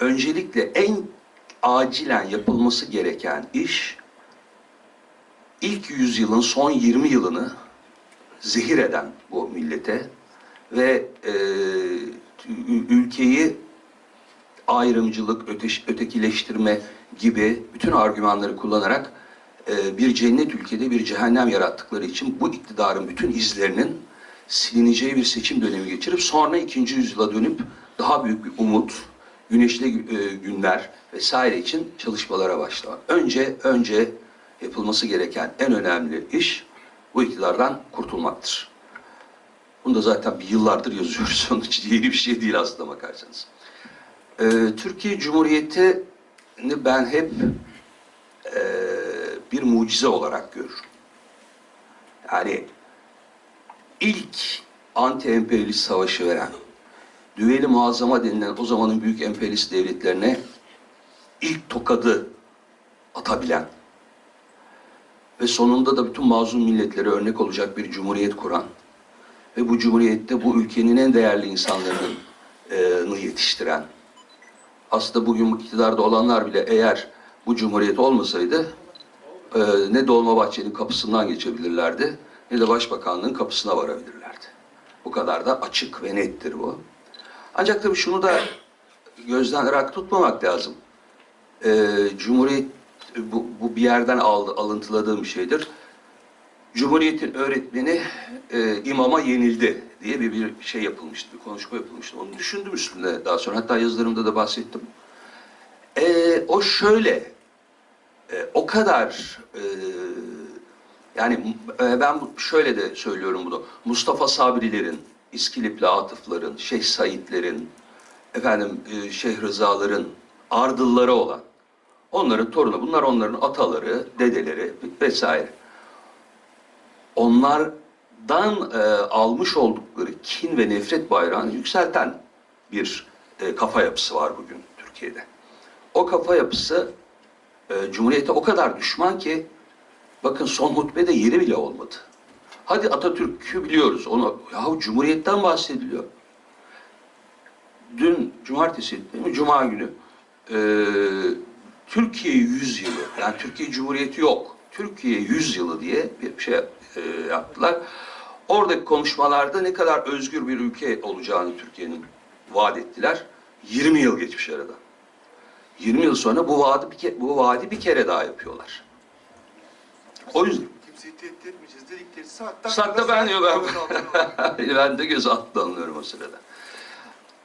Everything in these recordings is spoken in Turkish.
öncelikle en acilen yapılması gereken iş ilk yüzyılın son 20 yılını zehir eden bu millete ve e, ülkeyi ayrımcılık, öteş, ötekileştirme gibi bütün argümanları kullanarak e, bir cennet ülkede bir cehennem yarattıkları için bu iktidarın bütün izlerinin silineceği bir seçim dönemi geçirip sonra ikinci yüzyıla dönüp daha büyük bir umut, güneşli e, günler vesaire için çalışmalara başlamak. Önce önce yapılması gereken en önemli iş bu iktidardan kurtulmaktır. Bunu da zaten bir yıllardır yazıyoruz. Onun için yeni bir şey değil aslında bakarsanız. Ee, Türkiye Cumhuriyeti'ni ben hep e, bir mucize olarak görürüm. Yani ilk anti-emperyalist savaşı veren, düveli muazzama denilen o zamanın büyük emperyalist devletlerine ilk tokadı atabilen ve sonunda da bütün mazlum milletlere örnek olacak bir cumhuriyet kuran ve bu cumhuriyette bu ülkenin en değerli insanlarını yetiştiren aslında bugün bu iktidarda olanlar bile eğer bu cumhuriyet olmasaydı e, ne Dolmabahçe'nin kapısından geçebilirlerdi ne de başbakanlığın kapısına varabilirlerdi. Bu kadar da açık ve nettir bu. Ancak tabii şunu da gözden ırak tutmamak lazım. E, Cumhuriyet bu, bu bir yerden aldı, alıntıladığım şeydir. Cumhuriyet'in öğretmeni e, imama yenildi diye bir, bir şey yapılmıştı, bir konuşma yapılmıştı. Onu düşündüm üstünde daha sonra. Hatta yazılarımda da bahsettim. E, o şöyle, e, o kadar e, yani e, ben şöyle de söylüyorum bunu. Mustafa Sabrilerin, İskilipli Atıfların, Şeyh Saidlerin, efendim e, Şeyh Rızaların ardılları olan onların torunu, bunlar onların ataları, dedeleri vesaire onlardan e, almış oldukları kin ve nefret bayrağını yükselten bir e, kafa yapısı var bugün Türkiye'de. O kafa yapısı e, Cumhuriyete o kadar düşman ki bakın son hutbede yeri bile olmadı. Hadi Atatürk'ü biliyoruz. Onu yahu Cumhuriyet'ten bahsediliyor. Dün cumartesi değil mi? Cuma günü e, Türkiye 100 yılı yani Türkiye Cumhuriyeti yok. Türkiye 100 yılı diye bir şey e, yaptılar. Oradaki konuşmalarda ne kadar özgür bir ülke olacağını Türkiye'nin vaat ettiler. 20 yıl geçmiş aradan. 20 yıl sonra bu vaadi bir, ke- bu vaadi bir kere daha yapıyorlar. O yüzden Kimseyi tehdit etmeyeceğiz dedikleri saatten Sakla ben diyor ben. ben de göz altına alınıyorum o sırada.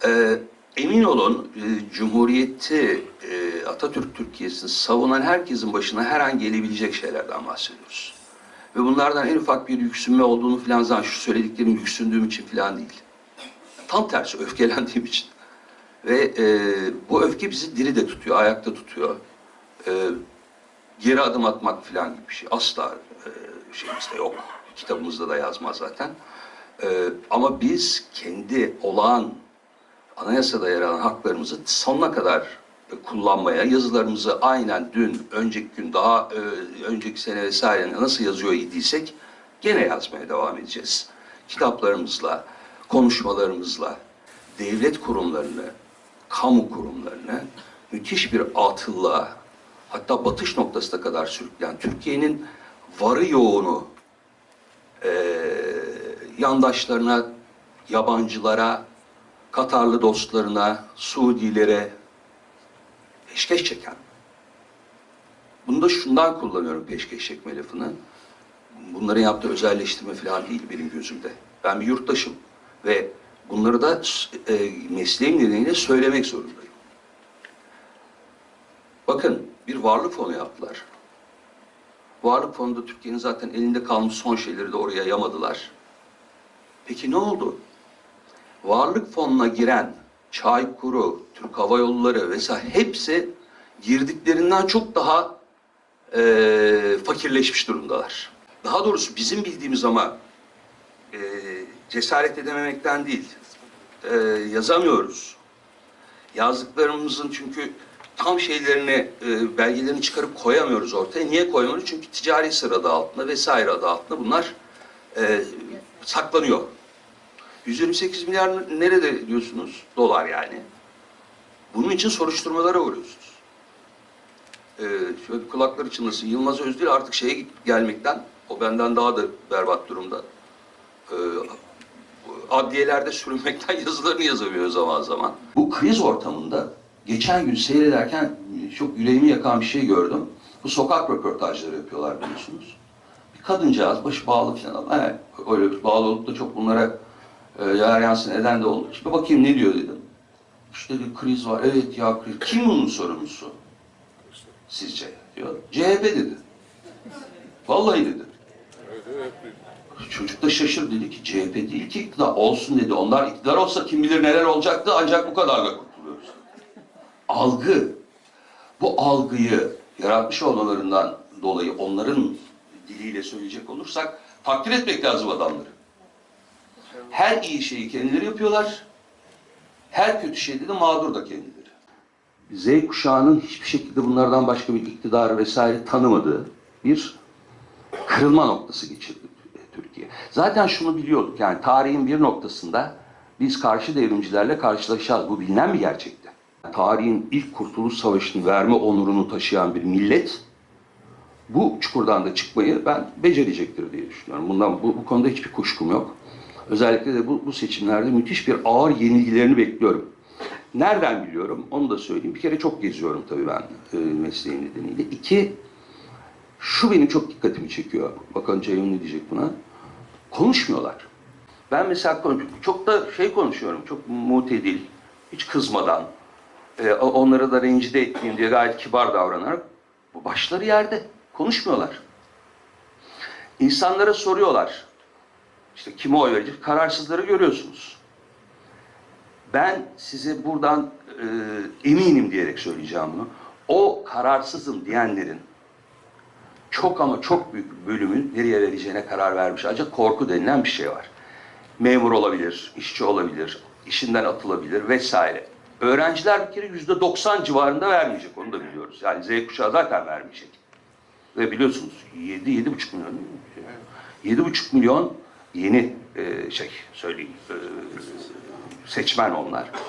Ee, emin olun e, Cumhuriyeti e, Atatürk Türkiye'sini savunan herkesin başına her an gelebilecek şeylerden bahsediyoruz. Ve bunlardan en ufak bir yüksünme olduğunu falan zaten şu söylediklerim yüksündüğüm için falan değil. Tam tersi öfkelendiğim için. Ve e, bu öfke bizi diri de tutuyor, ayakta tutuyor. E, geri adım atmak falan gibi bir şey asla şeyimizde yok. Kitabımızda da yazmaz zaten. E, ama biz kendi olağan anayasada yer alan haklarımızı sonuna kadar e, kullanmaya, yazılarımızı aynen dün, önceki gün, daha e, önceki sene vesaire nasıl yazıyor idiysek gene yazmaya devam edeceğiz. Kitaplarımızla, konuşmalarımızla devlet kurumlarını, kamu kurumlarını müthiş bir atıllığa, hatta batış noktasına kadar sürükleyen Türkiye'nin varı yoğunu eee, yandaşlarına, yabancılara, Katarlı dostlarına, Suudilere peşkeş çeken. Bunu da şundan kullanıyorum peşkeş çekme lafını. Bunların yaptığı özelleştirme falan değil benim gözümde. Ben bir yurttaşım ve bunları da e, mesleğim nedeniyle söylemek zorundayım. Bakın bir varlık fonu yaptılar. Varlık fonunda Türkiye'nin zaten elinde kalmış son şeyleri de oraya yamadılar. Peki ne oldu? Varlık fonuna giren Çaykur, Türk Hava Yolları vesaire hepsi girdiklerinden çok daha eee, fakirleşmiş durumdalar. Daha doğrusu bizim bildiğimiz ama eee, cesaret edememekten değil, eee, yazamıyoruz. Yazdıklarımızın çünkü tam şeylerini, e, belgelerini çıkarıp koyamıyoruz ortaya. Niye koyamıyoruz? Çünkü ticari sır adı altında vesaire adı altında bunlar e, saklanıyor. 128 milyar nerede diyorsunuz? Dolar yani. Bunun için soruşturmalara uğruyorsunuz. Ee, şöyle kulakları çınlasın. Yılmaz Özdil artık şeye gelmekten, o benden daha da berbat durumda. Ee, adliyelerde sürünmekten yazılarını yazamıyor zaman zaman. Bu kriz ortamında geçen gün seyrederken çok yüreğimi yakan bir şey gördüm. Bu sokak röportajları yapıyorlar biliyorsunuz. Bir kadıncağız başı bağlı falan yani öyle bağlı olup da çok bunlara e, yar yansın eden de oldu. Şimdi bakayım ne diyor dedim. İşte bir kriz var. Evet ya kriz. Kim bunun sorumlusu? Sizce? Diyor. CHP dedi. Vallahi dedi. Çocuk da şaşırdı dedi ki CHP değil ki iktidar olsun dedi. Onlar iktidar olsa kim bilir neler olacaktı ancak bu kadarla. Algı. Bu algıyı yaratmış olmalarından dolayı onların diliyle söyleyecek olursak takdir etmek lazım adamları. Her iyi şeyi kendileri yapıyorlar. Her kötü şeyde de mağdur da kendileri. Z kuşağının hiçbir şekilde bunlardan başka bir iktidar vesaire tanımadığı bir kırılma noktası geçirdi Türkiye. Zaten şunu biliyorduk yani tarihin bir noktasında biz karşı devrimcilerle karşılaşacağız. Bu bilinen bir gerçekti. Tarihin ilk Kurtuluş Savaşı'nı verme onurunu taşıyan bir millet bu çukurdan da çıkmayı ben becerecektir diye düşünüyorum. Bundan bu, bu konuda hiçbir kuşkum yok. Özellikle de bu, bu seçimlerde müthiş bir ağır yenilgilerini bekliyorum. Nereden biliyorum? Onu da söyleyeyim. Bir kere çok geziyorum tabii ben e, mesleğim nedeniyle. İki, şu benim çok dikkatimi çekiyor. Bakalım Ceyhun ne diyecek buna. Konuşmuyorlar. Ben mesela çok da şey konuşuyorum. Çok mutedil, hiç kızmadan. E, onları da rencide etmeyeyim diye gayet kibar davranarak. Başları yerde. Konuşmuyorlar. İnsanlara soruyorlar. İşte kime oy verecek? Kararsızları görüyorsunuz. Ben size buradan e, eminim diyerek söyleyeceğim bunu. O kararsızım diyenlerin çok ama çok büyük bölümün nereye vereceğine karar vermiş. Ancak korku denilen bir şey var. Memur olabilir, işçi olabilir, işinden atılabilir vesaire. Öğrenciler bir kere yüzde 90 civarında vermeyecek, onu da biliyoruz. Yani Z kuşağı zaten vermeyecek. Ve biliyorsunuz 7 7,5 milyon değil mi? 7,5 milyon yeni e, şey söyleyeyim e, seçmen onlar.